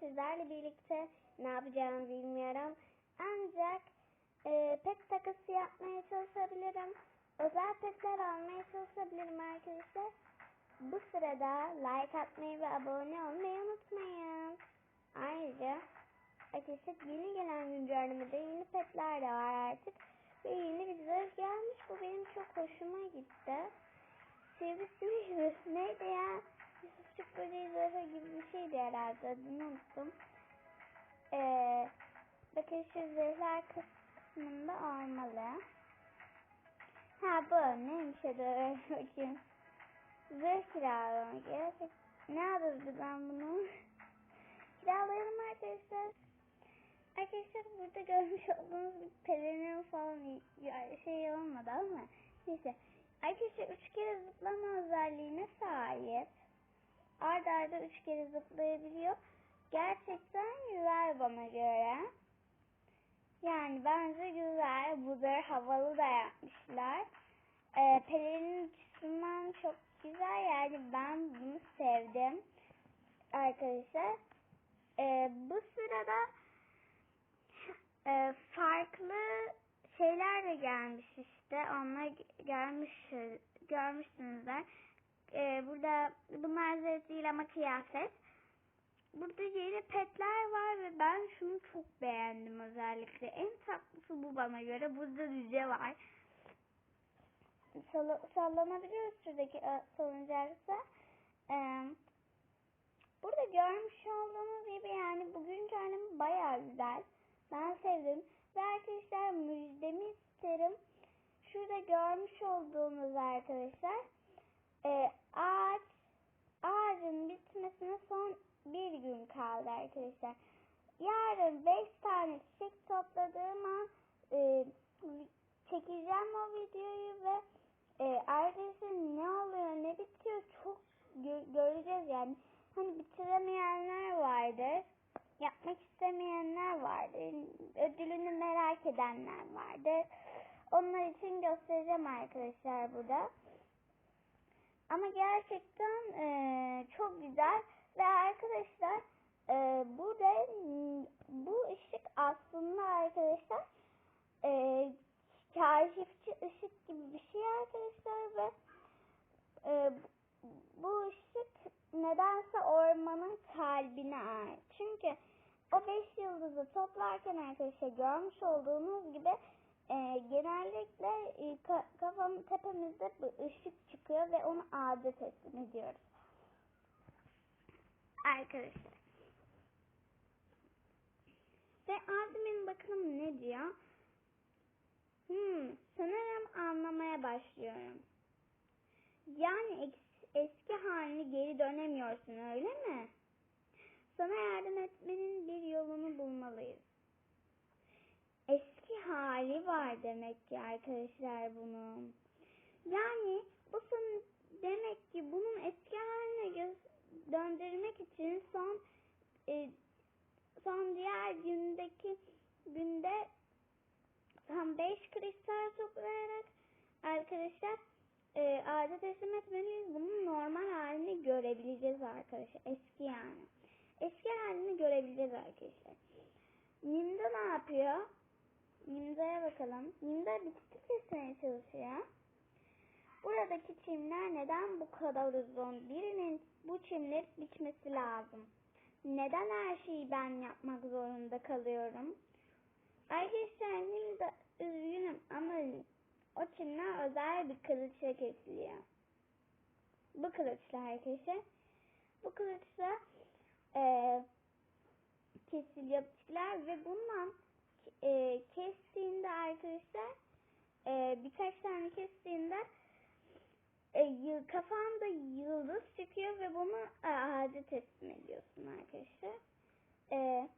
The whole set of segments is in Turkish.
sizlerle birlikte ne yapacağımı bilmiyorum. Ancak e, pet takası yapmaya çalışabilirim. Özel petler almaya çalışabilirim arkadaşlar. Bu sırada like atmayı ve abone olmayı unutmayın. Ayrıca arkadaşlar yeni gelen güncellemede yeni petler de var artık. Ve yeni bir zırh gelmiş. Bu benim çok hoşuma gitti. Sivrisinek zırh neydi ya? Yusufçuk böceği zırhı gibi bir şeydi herhalde. Adını unuttum. Ee, bakın şu zırhlar kısmında olmalı. Ha bu neymiş adı bakayım. Zırh kiralama gerçek. Ne alırdı ben bunu? Kiralayalım arkadaşlar. Arkadaşlar burada görmüş olduğunuz bir pelerin falan şey olmadı ama neyse. Arkadaşlar üç kere zıplama özelliğine sahip. Arda arda üç kere zıplayabiliyor. Gerçekten güzel bana göre. Yani bence güzel. Bu da havalı da yapmışlar. Ee, Pelin'in açısından çok güzel. Yani ben bunu sevdim. Arkadaşlar. Ee, bu sırada e, farklı şeyler de gelmiş işte. Onlar gelmiş görmüşsünüzler. Ee, burada bunlar zevk değil ama kıyafet. Burada yeni petler var ve ben şunu çok beğendim özellikle. En tatlısı bu bana göre. Burada düze var. Sall sallanabiliyor şuradaki e, salıncakta. Ee, burada görmüş olduğunuz gibi yani bugün kendimi bayağı güzel. Ben sevdim. Ve arkadaşlar müjdemi isterim. Şurada görmüş olduğunuz arkadaşlar e, ağaç ağacın bitmesine son bir gün kaldı arkadaşlar. Yarın beş tane çiçek topladığım an e, çekeceğim o videoyu ve e, arkadaşlar ne oluyor ne bitiyor çok gö göreceğiz yani. Hani bitiremeyenler vardır. Yapmak istemeyenler vardır. Ödülünü merak edenler vardır. Onlar için göstereceğim arkadaşlar burada. Ama gerçekten e, çok güzel ve arkadaşlar e, burada bu ışık aslında arkadaşlar e, kaşifçi ışık gibi bir şey arkadaşlar ve e, bu ışık nedense ormanın kalbine ait. Çünkü o beş yıldızı toplarken arkadaşlar görmüş olduğunuz gibi e, genellikle e, ka kafam tepemizde bir ışık çıkıyor ve onu ağaca teslim ediyoruz. Arkadaşlar. Ve admin bakalım ne diyor. Hmm, sanırım anlamaya başlıyorum. Yani es eski halini geri dönemiyorsun öyle mi? Sana yardım etmenin bir yolunu bulmalıyız. Eski hali var demek ki arkadaşlar bunun. Yani bu son demek ki bunun eski haline döndürmek için son e, son diğer gündeki günde tam 5 kristal toplayarak arkadaşlar e, ağaca teslim etmeliyiz. Bunun normal halini görebileceğiz arkadaşlar. Eski yani. Eski halini görebileceğiz arkadaşlar. Nimda ne yapıyor? Nimda'ya bakalım. Nimda bitki kesmeye çalışıyor. Buradaki çimler neden bu kadar uzun? Birinin bu çimleri biçmesi lazım. Neden her şeyi ben yapmak zorunda kalıyorum? Arkadaşlar Nimda üzgünüm ama o çimler özel bir kılıçla kesiliyor. Bu kılıçla arkadaşlar. Bu kılıçla e, kesiliyor bitkiler ve bundan e, kestiğinde arkadaşlar e, birkaç tane kestiğinde e, kafanda yıldız çıkıyor ve bunu e, ağaca teslim ediyorsun arkadaşlar. E,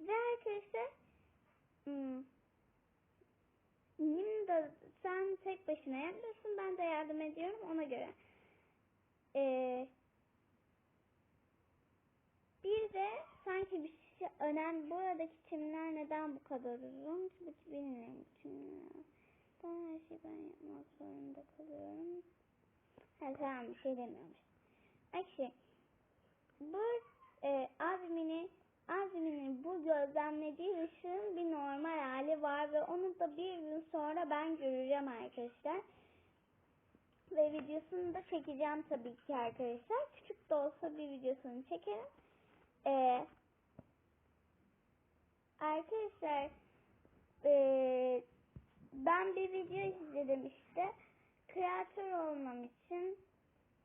ve arkadaşlar hmm, Nimda sen tek başına yapıyorsun ben de yardım ediyorum ona göre. Ee, bir de sanki bir şey önemli buradaki çimler neden bu kadar uzun? Hiç bilmiyorum çimler. Ben her şeyi ben yapmak zorunda kalıyorum. Ha tamam bir şey demiyormuş. Actually, bu gözlemlediği ışığın bir normal hali var ve onu da bir gün sonra ben göreceğim arkadaşlar. Ve videosunu da çekeceğim tabii ki arkadaşlar. Küçük de olsa bir videosunu çekerim. Ee, arkadaşlar ee, ben bir video izledim işte. Kreatör olmam için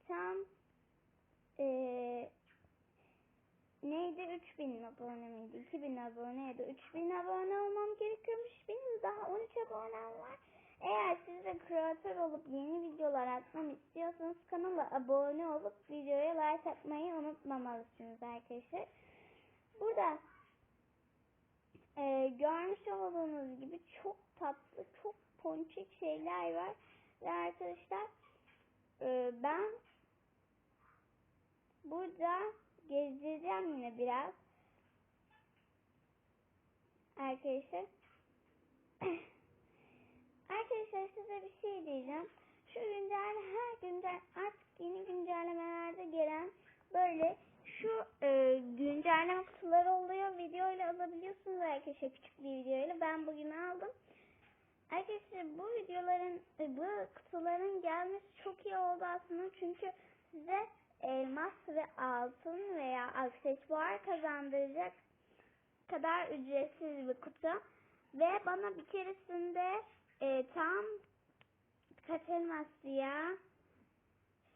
tam ee, neydi 3000 abone miydi? 2000 abone ya da 3000 abone olmam gerekiyormuş. Benim daha 13 abonem var. Eğer siz de kreatör olup yeni videolar atmam istiyorsanız kanala abone olup videoya like atmayı unutmamalısınız arkadaşlar. Burada e, görmüş olduğunuz gibi çok tatlı, çok ponçik şeyler var. Ve arkadaşlar e, ben burada gezdireceğim yine biraz. Arkadaşlar. Arkadaşlar size bir şey diyeceğim. Şu güncel her güncel artık yeni güncellemelerde gelen böyle şu e, güncelleme kutuları oluyor. Video ile alabiliyorsunuz arkadaşlar küçük bir video ile. Ben bugün aldım. Arkadaşlar bu videoların e, bu kutuların gelmesi çok iyi oldu aslında. Çünkü size elmas ve altın veya aksesuar kazandıracak kadar ücretsiz bir kutu. Ve bana bir keresinde e, tam kaç elmas ya?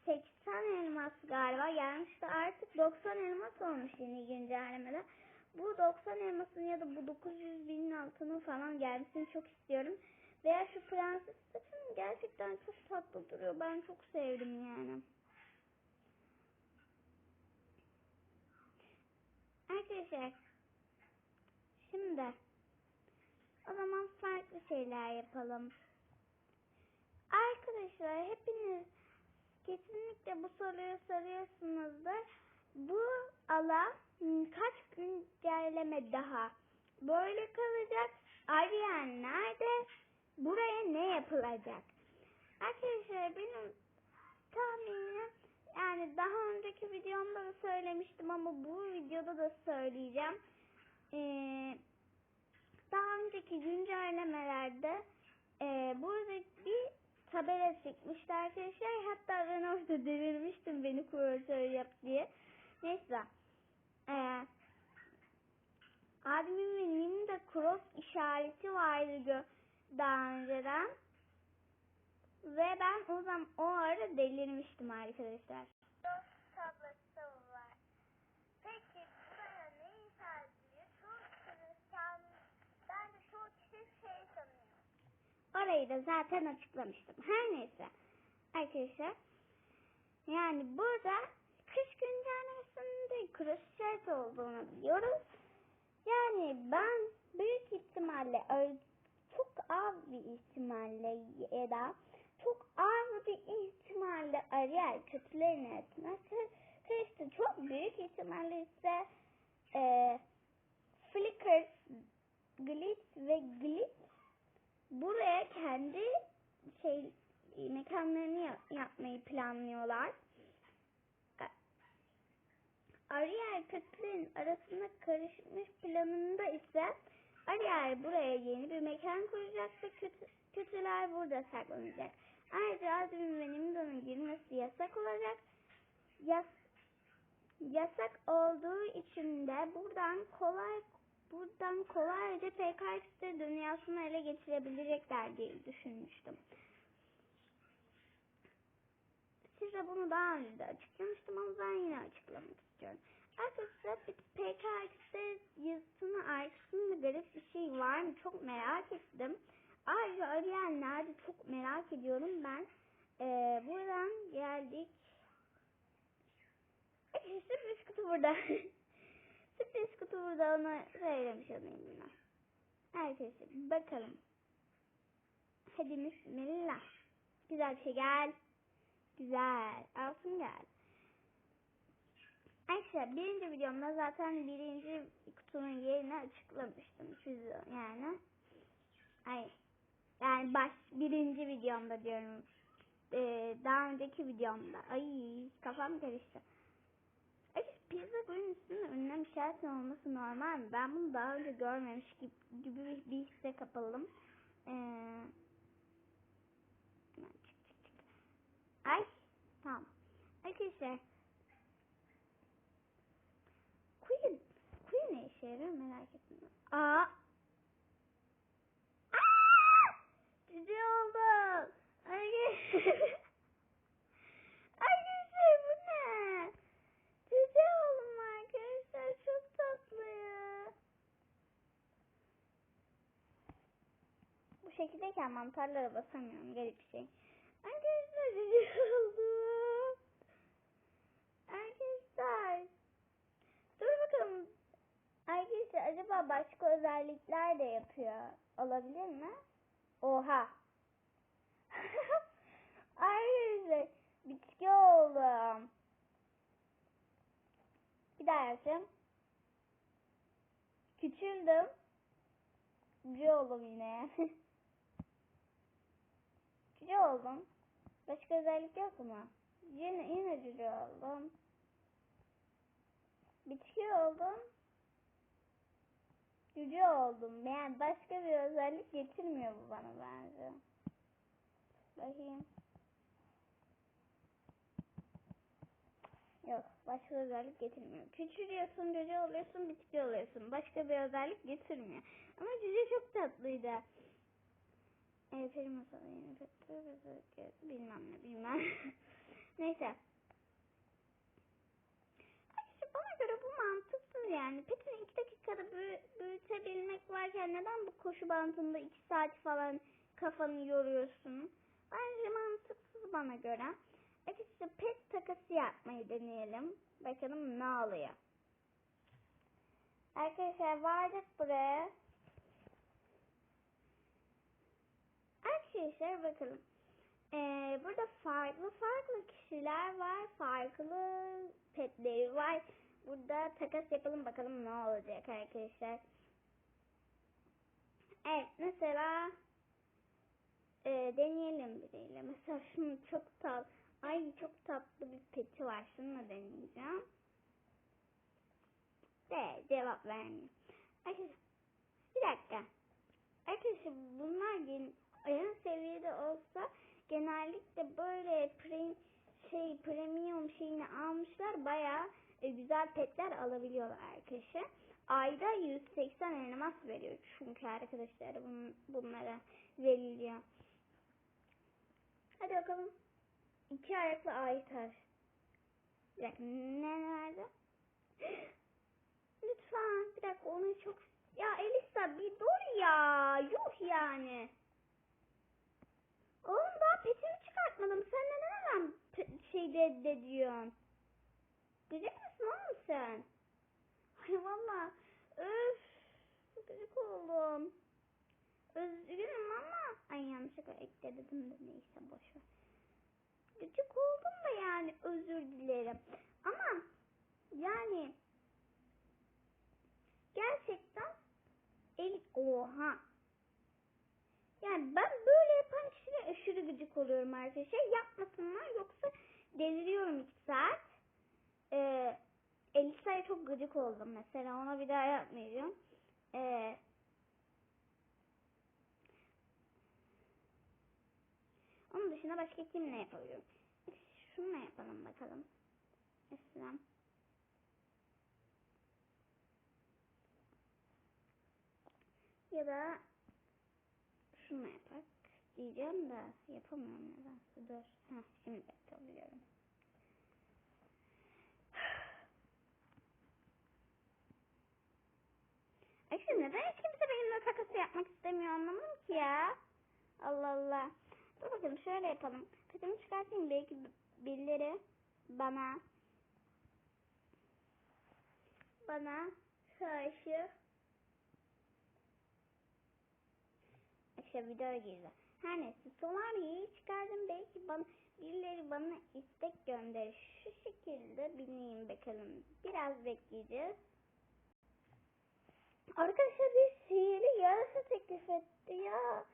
80 elmas galiba gelmişti. Artık 90 elmas olmuş yeni güncellemede. Bu 90 elmasın ya da bu 900 binin altının falan gelmesini çok istiyorum. Veya şu Fransız saçım gerçekten çok tatlı duruyor. Ben çok sevdim yani. Arkadaşlar şimdi o zaman farklı şeyler yapalım. Arkadaşlar hepiniz kesinlikle bu soruyu soruyorsunuzdur. Bu alan kaç güncelleme daha böyle kalacak? Arayan nerede? Buraya ne yapılacak? Arkadaşlar benim tahminim yani daha önceki videomda da söylemiştim ama bu videoda da söyleyeceğim. Ee, daha önceki güncellemelerde e, burada bir tabela çıkmıştı arkadaşlar. Hatta ben orada devirmiştim beni kuratör yap diye. Neyse. Ee, admin ve nim de cross işareti vardı daha önceden. Ve ben o zaman o ara delirmiştim arkadaşlar. şey. Orayı da zaten açıklamıştım. Her neyse. Arkadaşlar. Yani burada kış güncellemesinde cross işareti olduğunu biliyoruz. Yani ben büyük ihtimalle çok az bir ihtimalle ya da çok az bir ihtimalle Ariel kötülerin arasına karıştı. Çok büyük ihtimalle ise e, Flickr, Glitch ve Glitch buraya kendi şey mekanlarını yap- yapmayı planlıyorlar. Ariel kötülerin arasında karışmış planında ise Ariel buraya yeni bir mekan kuracak ve kötü, kötüler burada saklanacak. Ayrıca Azmin ve Nimda'nın girmesi yasak olacak. Yas, yasak olduğu için de buradan kolay buradan kolayca PKX'de dünyasını ele geçirebilecekler diye düşünmüştüm. Size bunu daha önce de açıklamıştım ama ben yine açıklamak istiyorum. Arkadaşlar PKX'de yazısının arkasında garip bir şey var mı çok merak ettim. Ayrıca arayan nerede çok merak ediyorum ben. Ee, buradan geldik. Ee, sürpriz kutu burada. sürpriz kutu burada onu söylemiş olayım yine. Arkadaşlar bakalım. Hadi bismillah. Güzel bir şey gel. Güzel. Altın gel. Arkadaşlar birinci videomda zaten birinci kutunun yerini açıklamıştım. Çiziyor yani. Ay. Yani baş birinci videomda diyorum. Ee, daha önceki videomda. Ay kafam karıştı. Arkadaşlar pizza bunun üstünde ünlem işaretinin olması normal mi? Ben bunu daha önce görmemiş gibi, bir, hisse kapıldım. Ee. Ay tamam. Arkadaşlar Queen Queen ne işe yarıyor merak ettim. Aa! Cici oldum. Arkadaşlar. Bu ne? Cici oldum arkadaşlar. Çok tatlı ya. Bu şekildeyken mantarlara basamıyorum. Garip bir şey. Arkadaşlar cici oldum. Arkadaşlar. Dur bakalım. Arkadaşlar başka özellikler de yapıyor. Olabilir mi? Oha. Arkadaşlar bitki oldum. Bir daha yapacağım. Küçüldüm. Cüce oldum yine. cüce oldum. Başka özellik yok mu? Yine, yine cüce oldum. Bitki oldum. Cüce oldum. Yani başka bir özellik getirmiyor bu bana bence. Bakayım. Yok. Başka özellik getirmiyor. Küçülüyorsun, cüce oluyorsun, bitki oluyorsun. Başka bir özellik getirmiyor. Ama cüce çok tatlıydı. Evet, peri masalı yeni bilmem ne, bilmem. Neyse. Arkadaşlar bana göre bu mantıksız yani. Petini iki dakikada büyü, büyütebilmek varken neden bu koşu bandında iki saat falan kafanı yoruyorsun? Bence mantıksız bana göre. Arkadaşlar pet takası yapmayı deneyelim. Bakalım ne oluyor. Arkadaşlar vardık buraya. Arkadaşlar bakalım. Ee, burada farklı farklı kişiler var. Farklı petleri var. Burada takas yapalım bakalım ne olacak arkadaşlar. Evet mesela e, deneyelim biriyle. Mesela şunu çok tatlı. Ay çok tatlı bir peti var. Şununla deneyeceğim. De cevap vermiyor. Arkadaşlar bir dakika. Arkadaşlar bunlar en seviyede olsa genellikle böyle pre şey premium şeyini almışlar bayağı e, güzel petler alabiliyorlar arkadaşlar. Ayda 180 elmas veriyor çünkü arkadaşlar bun, bunlara veriliyor. Hadi bakalım. İki ayaklı aytar. Bir ne nerede? Lütfen bir dakika onu çok... Ya Elisa bir dur ya. Yuh yani. Oğlum daha petimi çıkartmadım. Sen neden hemen pe- şey reddediyorsun? Gıcık mısın oğlum sen? Ay valla. Öf. Gıcık oldum. Üzgünüm ama. Ay yanlışlıkla ekledim de neyse boşver. Gıcık oldum da yani özür dilerim. Ama yani gerçekten el oha. Yani ben böyle yapan kişilere aşırı gıcık oluyorum arkadaşlar. Yapmasınlar yoksa deliriyorum iki saat. Ee, Elisa'ya çok gıcık oldum mesela. Ona bir daha yapmayacağım. Ee, onun dışında başka kimle yapabilirim? Şununla yapalım bakalım. Esrem. Ya da şunu yapak diyeceğim de yapamıyorum nedense. Dur. Heh, şimdi yapabiliyorum. Ayşe neden hiç kimse benimle takası yapmak istemiyor anlamadım ki ya. Allah Allah. Dur bakalım şöyle yapalım. Petimi çıkartayım belki birileri bana bana karşı işte video girdi. Her neyse Solari'yi çıkardım belki bana birileri bana istek gönderir. Şu şekilde bileyim bakalım. Biraz bekleyeceğiz. Arkadaşlar bir sihirli yarasa teklif etti ya.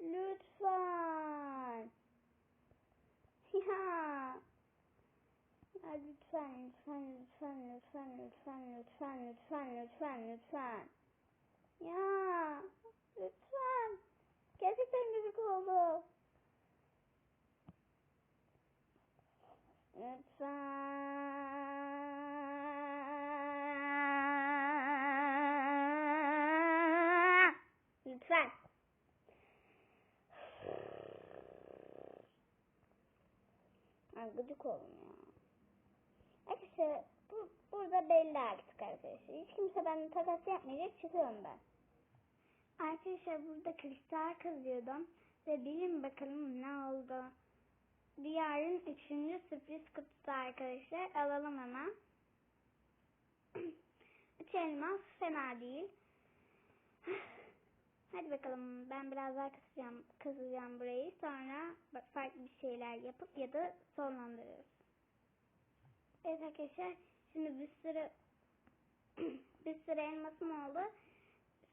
Lütfen. Ya. Ay lütfen lütfen lütfen lütfen lütfen lütfen lütfen lütfen lütfen. Ya lütfen. Gerçekten gıcık oldu. Lütfen. Lütfen. Ay gıcık oldum ya. Arkadaşlar bu, burada belli artık arkadaşlar. Hiç kimse benden takas yapmayacak çıkıyorum ben. Arkadaşlar burada kristal kazıyordum. Ve bilin bakalım ne oldu. Diyarın üçüncü sürpriz kutusu arkadaşlar. Alalım hemen. Üç elmas fena değil. Hadi bakalım ben biraz daha kısacağım, kızacağım burayı. Sonra farklı bir şeyler yapıp ya da sonlandırırız. Evet arkadaşlar şimdi bir sürü bir sürü elmasım oldu.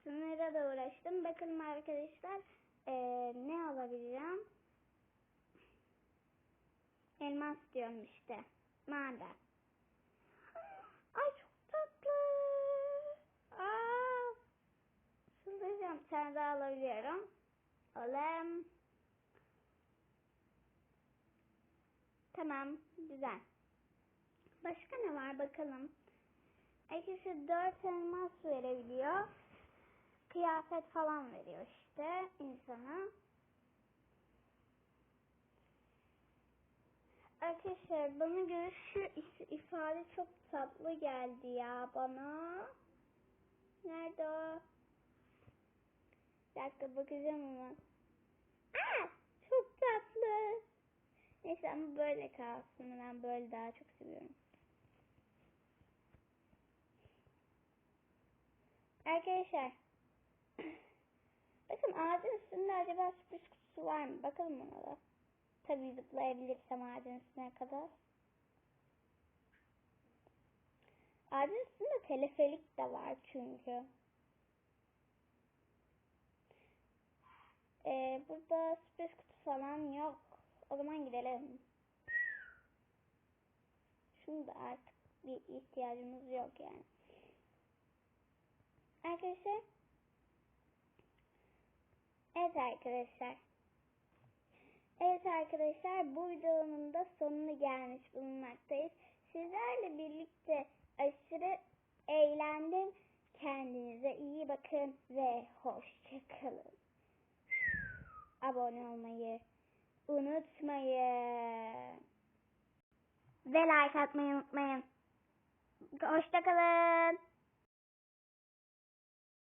Sınıra da uğraştım. Bakalım arkadaşlar eee, ne alabilirim? Elmas diyorum işte. Maden. Ay çok tatlı. Aa, çıldıracağım. Bir tane daha alabiliyorum. Alalım. Tamam. Güzel. Başka ne var bakalım. Arkadaşlar dört elmas verebiliyor. Kıyafet falan veriyor işte insana. Arkadaşlar bana göre şu ifade çok tatlı geldi ya bana. Nerede o? Bir dakika bakacağım ama. Aa, çok tatlı. Neyse ama böyle kalsın. Ben böyle daha çok seviyorum. Arkadaşlar. Bakın ağacın üstünde acaba sürpriz kutusu var mı? Bakalım ona da. Tabii zıplayabilirsem ağacın üstüne kadar. Ağacın üstünde teleferik de var çünkü. Ee, burada sürpriz kutu falan yok. O zaman gidelim. Şunu artık bir ihtiyacımız yok yani. Arkadaşlar. Evet arkadaşlar. Evet arkadaşlar bu videonun da sonuna gelmiş bulunmaktayız. Sizlerle birlikte aşırı eğlendim. Kendinize iyi bakın ve hoşçakalın. Abone olmayı unutmayın. Ve like atmayı unutmayın. Hoşçakalın.